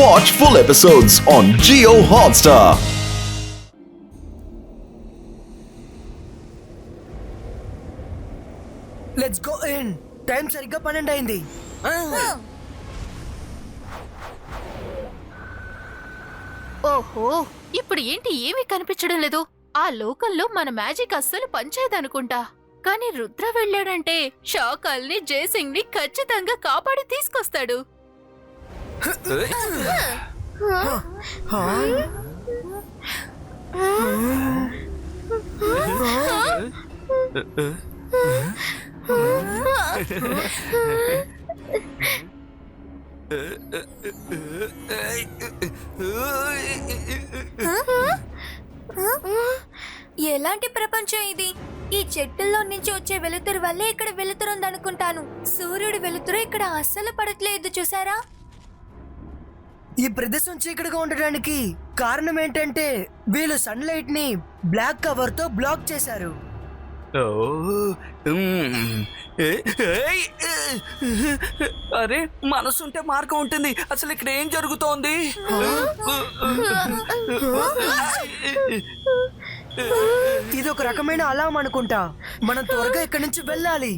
Watch full episodes on Geo Hotstar. Let's go in time సరిగ్గా పన్నెండు అయింది. ఓహో ఇప్పుడు ఏంటి ఏమీ కనిపించడం లేదు? ఆ లోకల్లో మన మ్యాజిక్ అస్సలు పనిచేయదనుకుంటా. కానీ రుద్ర వెళ్ళాడంటే షాకాల్ని జయసింగ్ని ఖచ్చితంగా కాపాడి తీసుకొస్తాడు. ఎలాంటి ప్రపంచం ఇది? ఈ చెట్టుల్లో నుంచి వచ్చే వెలుతురు వల్లే ఇక్కడ వెలుతురు ఉందనుకుంటాను. సూర్యుడి వెలుతురు ఇక్కడ అస్సలు పడట్లేదు చూసారా? ఈ ప్రదేశం చీకటిగా ఉండడానికి కారణం ఏంటంటే వీళ్ళు సన్లైట్ని బ్లాక్ కవర్తో బ్లాక్ చేశారు. అరే మనసుంటే మార్గం ఉంటుంది. అసలు ఇక్కడ ఏం జరుగుతోంది? ఇది ఒక రకమైన అలాం అనుకుంటా. మనం త్వరగా ఇక్కడి నుంచి వెళ్ళాలి.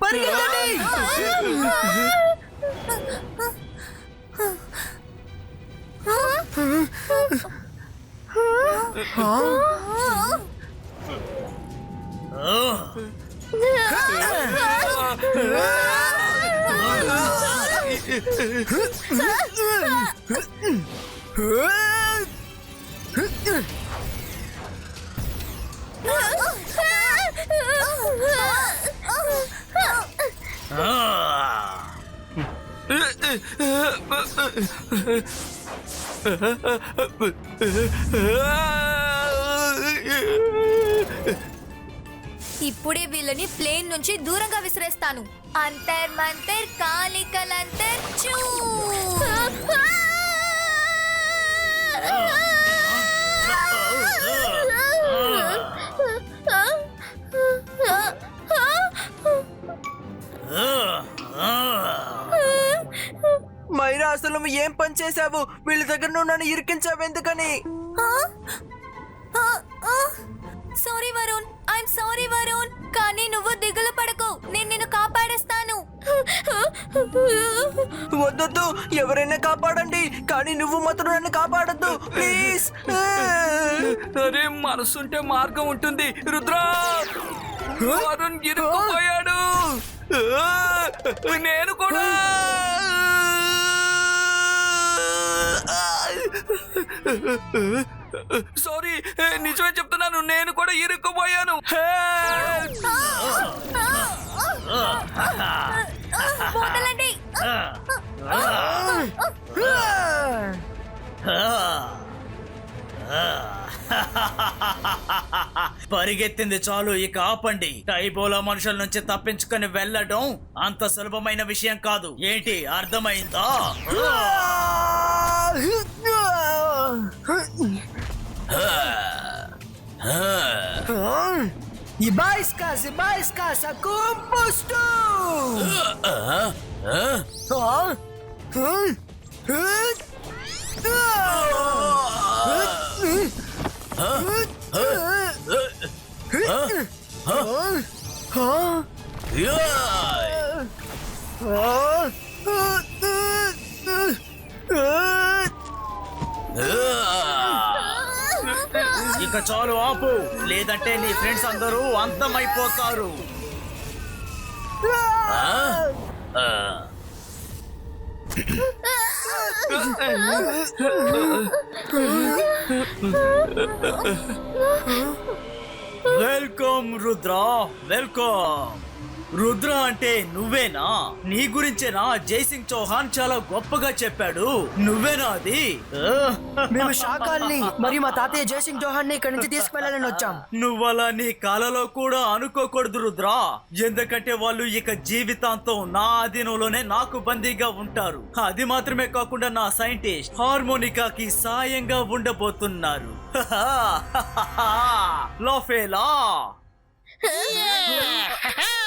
빠르게 달리! 으아! ఇప్పుడే వీళ్ళని ప్లేన్ నుంచి దూరంగా విసిరేస్తాను అంతర్ మంతర్ కాలికలంతర్ చూ అసలు నువ్వు ఏం పని చేసావు వీళ్ళ దగ్గర నువ్వు నన్ను ఇరికించావు ఎందుకని? Sorry Varun I'm sorry Varun కానీ నువ్వు దిగులు పడకు. నేను నిన్ను కాపాడేస్తాను. వద్దొద్దు. ఎవరైనా కాపాడండి. కానీ నువ్వు మాత్రం నన్ను కాపాడద్దు. ప్లీజ్ అరే మనసుంటే మార్గం ఉంటుంది. రుద్రా! వరుణ్ ఇరుక్కుపోయాడు. నేను కూడా. సారీ నిజమే చెప్తున్నాను నేను కూడా ఇరుక్కుపోయాను. పరిగెత్తింది చాలు ఇక ఆపండి. టైబోలా మనుషుల నుంచి తప్పించుకొని వెళ్ళడం అంత సులభమైన విషయం కాదు. ఏంటి అర్థమైందా? E baiskas, e mais a composto! Ah, ah, ఇక చాలు ఆపు. లేదంటే నీ ఫ్రెండ్స్ అందరూ అంతమైపోతారు. వెల్కమ్ రుద్ర. వెల్కమ్. రుద్ర అంటే నువ్వేనా? నీ గురించేనా జైసింగ్ చౌహాన్ చాలా గొప్పగా చెప్పాడు. నువ్వేనా అది? మేము శాఖల్ని మరియు మా తాతయ్య జయసింగ్ చౌహాన్ని ఇక్కడి నుంచి తీసుకువెళ్ళాలని వచ్చాం. నువ్వలా నీ కాలలో కూడా అనుకోకూడదు రుద్రా. ఎందుకంటే వాళ్ళు ఇక జీవితాంతం నా అధీనంలోనే నాకు బందీగా ఉంటారు. అది మాత్రమే కాకుండా నా సైంటిస్ట్ హార్మోనికాకి సాయంగా ఉండబోతున్నారు. లోఫేలా.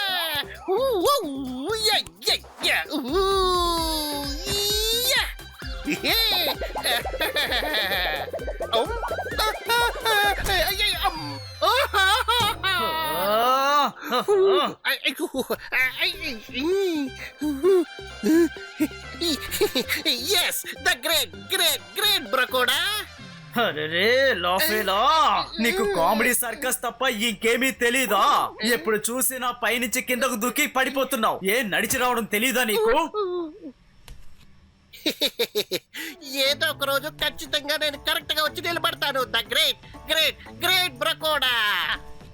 Ooh, yeah, yeah, yeah. Ooh, yeah. Yeah. oh, yes, the great, great, great Brokoda! అరే లోఫేలా నీకు కామెడీ సర్కస్ తప్ప ఇంకేమీ తెలీదా? ఎప్పుడు చూసినా పైనుంచి కిందకు దూకి పడిపోతున్నావు. ఏ నడిచి రావడం తెలీదా నీకు? ఏదో ఒక రోజు ఖచ్చితంగా నేను కరెక్ట్గా వచ్చి నిలబడతాను. ద గ్రేట్ గ్రేట్ గ్రేట్ బ్రకోడా.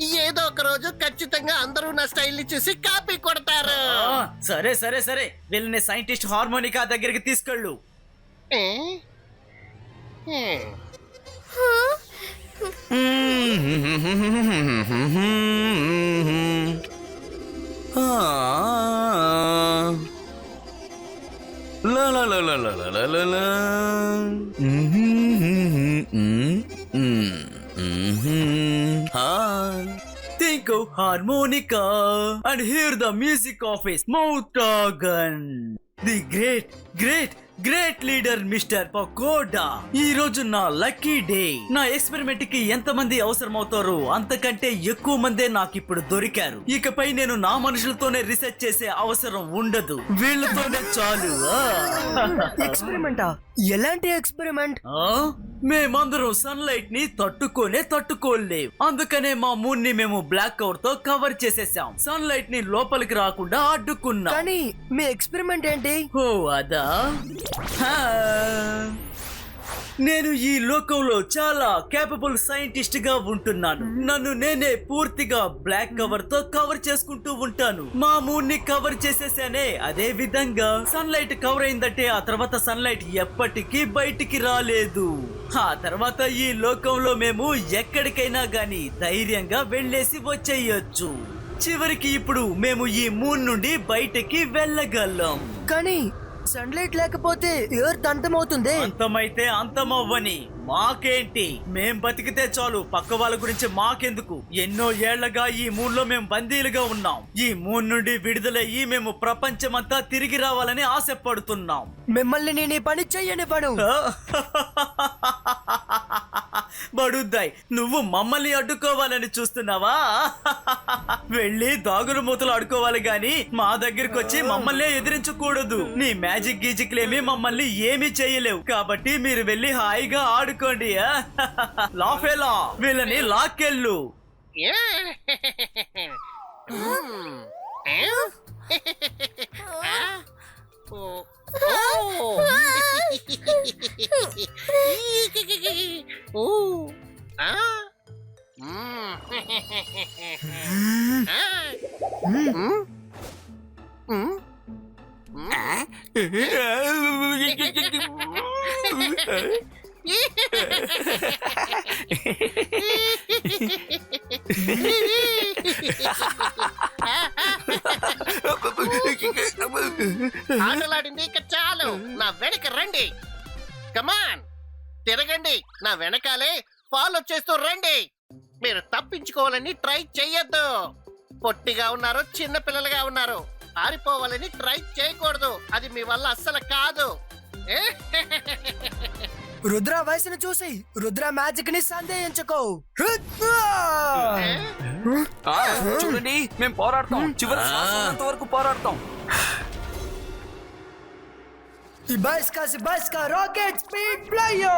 ఏదో ఒక రోజు ఖచ్చితంగా అందరూ నా స్టైల్ని చూసి కాపీ కొడతారు. సరే సరే సరే. వీళ్ళని సైంటిస్ట్ హార్మోనికా దగ్గరికి తీసుకెళ్ళు. La la la la la la la la. Think of harmonica and hear the music of his mouth organ. The great, great, great leader mister Pakoda ఈ రోజు నా లక్కీ డే నా ఎక్స్పెరిమెంట్కి ఎంత మంది అవసరమవుతారో అంతకంటే ఎక్కువ మందే నాకు ఇప్పుడు దొరికారు. ఇకపై నేను నా మనుషులతోనే రీసెర్చ్ చేసే అవసరం ఉండదు. వీళ్ళతోనే చాలు. ఎక్స్పెరిమెంటా ఎలాంటి ఎక్స్పెరిమెంట్? మేమందరం సన్లైట్ని తట్టుకోనే తట్టుకోలేవు అందుకనే మా మూన్ని మేము బ్లాక్ కవర్తో కవర్ చేసేసాం. సన్లైట్ని లోపలికి రాకుండా అడ్డుకున్నాం. కానీ మీ ఎక్స్పెరిమెంట్ ఏంటి? ఓ అదా. నేను ఈ లోకంలో చాలా కేపబుల్ సైంటిస్ట్గా ఉంటున్నాను. నన్ను నేనే పూర్తిగా బ్లాక్ కవర్తో కవర్ చేసుకుంటూ ఉంటాను. మా మూన్ని కవర్ చేసేసానే అదే విధంగా సన్లైట్ కవర్ అయిందంటే ఆ తర్వాత సన్లైట్ ఎప్పటికీ బయటికి రాలేదు. ఆ తర్వాత ఈ లోకంలో మేము ఎక్కడికైనా గాని ధైర్యంగా వెళ్ళేసి వచ్చేయొచ్చు. చివరికి ఇప్పుడు మేము ఈ మూన్ నుండి బయటికి వెళ్ళగలం. కానీ సన్లైట్ లేకపోతే ఎర్త్ అంతమవుతుంది? అంతమైతే అంతమవ్వని. మాకేంటి? మేం బతికితే చాలు. పక్క వాళ్ళ గురించి మాకెందుకు? ఎన్నో ఏళ్ళగా ఈ మూన్లో మేము బందీలుగా ఉన్నాం. ఈ మూన్ నుండి విడుదలయ్యి మేము ప్రపంచమంతా తిరిగి రావాలని ఆశపడుతున్నాం. మిమ్మల్ని నేను ఈ పని చెయ్యనివ్వను బడుద్దాయ్. నువ్వు మమ్మల్ని అడ్డుకోవాలని చూస్తున్నావా? వెళ్ళి దాగుడు మూతలు అడుకోవాలి గాని మా దగ్గరికి వచ్చి మమ్మల్ని ఎదిరించకూడదు. నీ మ్యాజిక్ గీజిక్లేమి మమ్మల్ని ఏమీ చేయలేవు. కాబట్టి మీరు వెళ్ళి హాయిగా ఆడుకోండి? లాఫేలా వీళ్ళని లాక్కెళ్ళు. ఏ? ఓ. ఆ? ఆటలాడింది ఇక చాలు నా వెనక రండి కమాన్ తిరగండి. నా వెనకాలే ఫాలో చేస్తూ రండి. మీరు తప్పించుకోవాలని ట్రై చెయ్యొద్దు. పొట్టిగా ఉన్నారు చిన్న పిల్లలుగా ఉన్నారు. పారిపోవాలని ట్రై చేయకూడదు. అది మీ వల్ల అస్సలు కాదు. ఏ? రుద్ర వయసును చూసి రుద్ర మ్యాజిక్ని సందేహించుకో. చూడండి మేము పోరాడతాం. చివరి శ్వాస ఉన్నంత వరకు పోరాడతాం ఇబాయిస్కా సిబాయిస్కా రాకెట్ స్పీడ్ ఫ్లైయో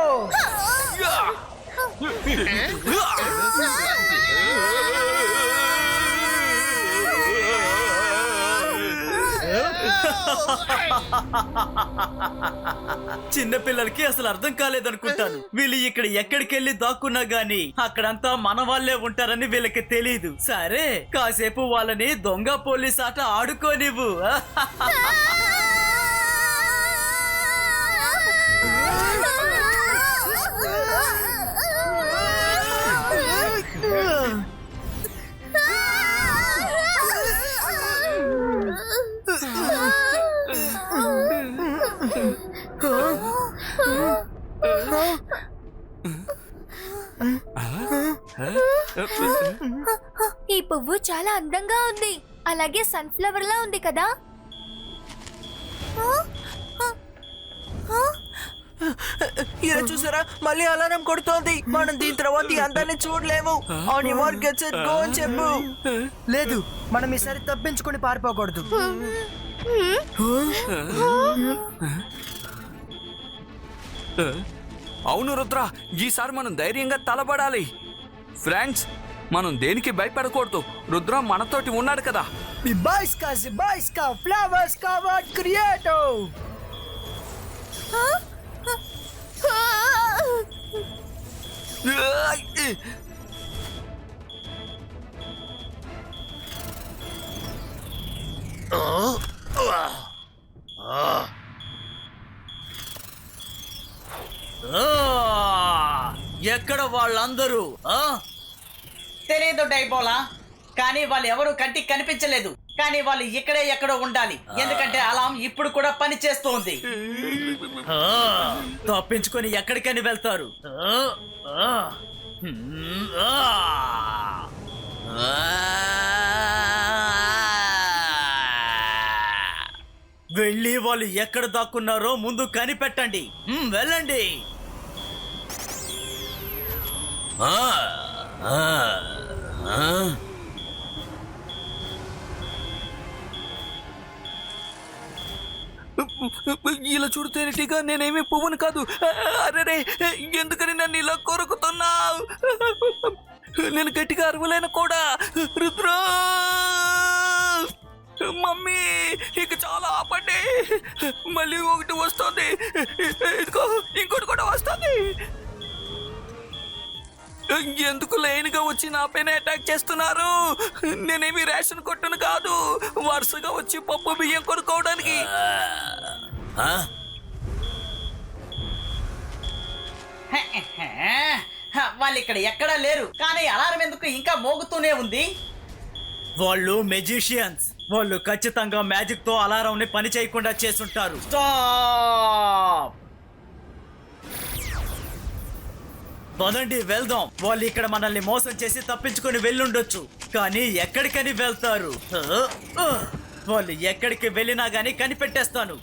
చిన్న పిల్లలకి అసలు అర్థం కాలేదనుకుంటాను. వీళ్ళు ఇక్కడ ఎక్కడికి వెళ్ళి దాక్కున్నా గాని అక్కడంతా మన వాళ్ళే ఉంటారని వీళ్ళకి తెలియదు సరే కాసేపు వాళ్ళని దొంగ పోలీస్ ఆట ఆడుకోనివ్వు చాలా అందంగా ఉంది. అలాగే సన్ఫ్లవర్ లా ఉంది కదా? ఇలా చూసారా? మళ్ళీ అలారం కొడుతోంది. మనం దీని తర్వాత ఈ అందాన్ని చూడలేము. On your gets it go అని చెప్పు. లేదు మనం ఈసారి తప్పించుకొని పారిపోకూడదు. అవును రుద్ర ఈసారి మనం ధైర్యంగా తలబడాలి ఫ్రెండ్స్ మనం దేనికి భయపడకూడదు? రుద్ర మనతోటి ఉన్నాడు కదా. బాయ్స్ కా బాయ్స్ కా ఫ్లవర్స్ కా వాట్ క్రియేటో ఆ, ఎక్కడ వాళ్ళందరూ ఆ? తెలియదు డైబోలా కానీ వాళ్ళు ఎవరు కంటికి కనిపించలేదు. కానీ వాళ్ళు ఇక్కడే ఎక్కడో ఉండాలి. ఎందుకంటే అలాం ఇప్పుడు కూడా పని చేస్తోంది. తప్పించుకొని ఎక్కడికని వెళ్తారు. వెళ్ళి వాళ్ళు ఎక్కడ దాక్కున్నారో ముందు కనిపెట్టండి. వెళ్ళండి. ఆ. ఇలా చూడితేనటిగా నేనేమి పువ్వును కాదు. అరే ఎందుకని నన్ను ఇలా కొరుకుతున్నావు? నేను గట్టిగా అరవలేను కూడా. రుద్ర! మమ్మీ ఇక చాలా ఆపండి. మళ్ళీ ఒకటి వస్తుంది. ఇంకోటి కూడా వస్తుంది. ఎందుకు లైన్గా వచ్చి నా పైన అటాక్ చేస్తున్నారు? నేనేమి రేషన్ కొట్టును కాదు. వరుసగా వచ్చి పప్పు బియ్యం కొనుక్కోవడానికి. ఆ? వాళ్ళు ఇక్కడ ఎక్కడా లేరు. కానీ అలారం ఎందుకు ఇంకా మోగుతూనే ఉంది? వాళ్ళు మెజిషియన్స్ వాళ్ళు ఖచ్చితంగా మ్యాజిక్తో అలారం ని పని చేయకుండా చేసుంటారు స్టాప్ పదండి వెళ్దాం. వాళ్ళు ఇక్కడ మనల్ని మోసం చేసి తప్పించుకొని వెళ్ళుండొచ్చు. కానీ ఎక్కడికని వెళ్తారు. వాళ్ళు ఎక్కడికి వెళ్ళినా గానీ కనిపెట్టేస్తాను.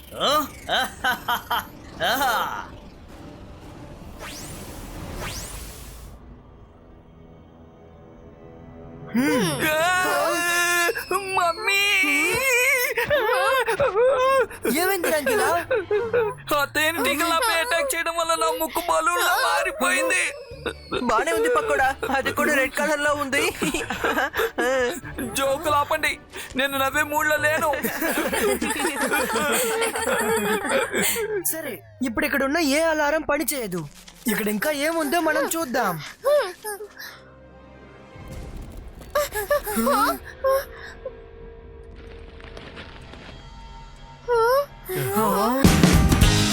మమ్మీ! ఏమైంది అటాక్ చేయడం వల్ల నా ముక్కు బలూన్లా మారిపోయింది. బానే ఉంది పకోడా. అది కూడా రెడ్ కలర్లో ఉంది. జోకులు ఆపండి. నేను నవ్వే మూడ్లో లేను. సరే ఇప్పుడు ఇక్కడ ఉన్న ఏ అలారం పని చేయదు. ఇక్కడ ఇంకా ఏముందో మనం చూద్దాం.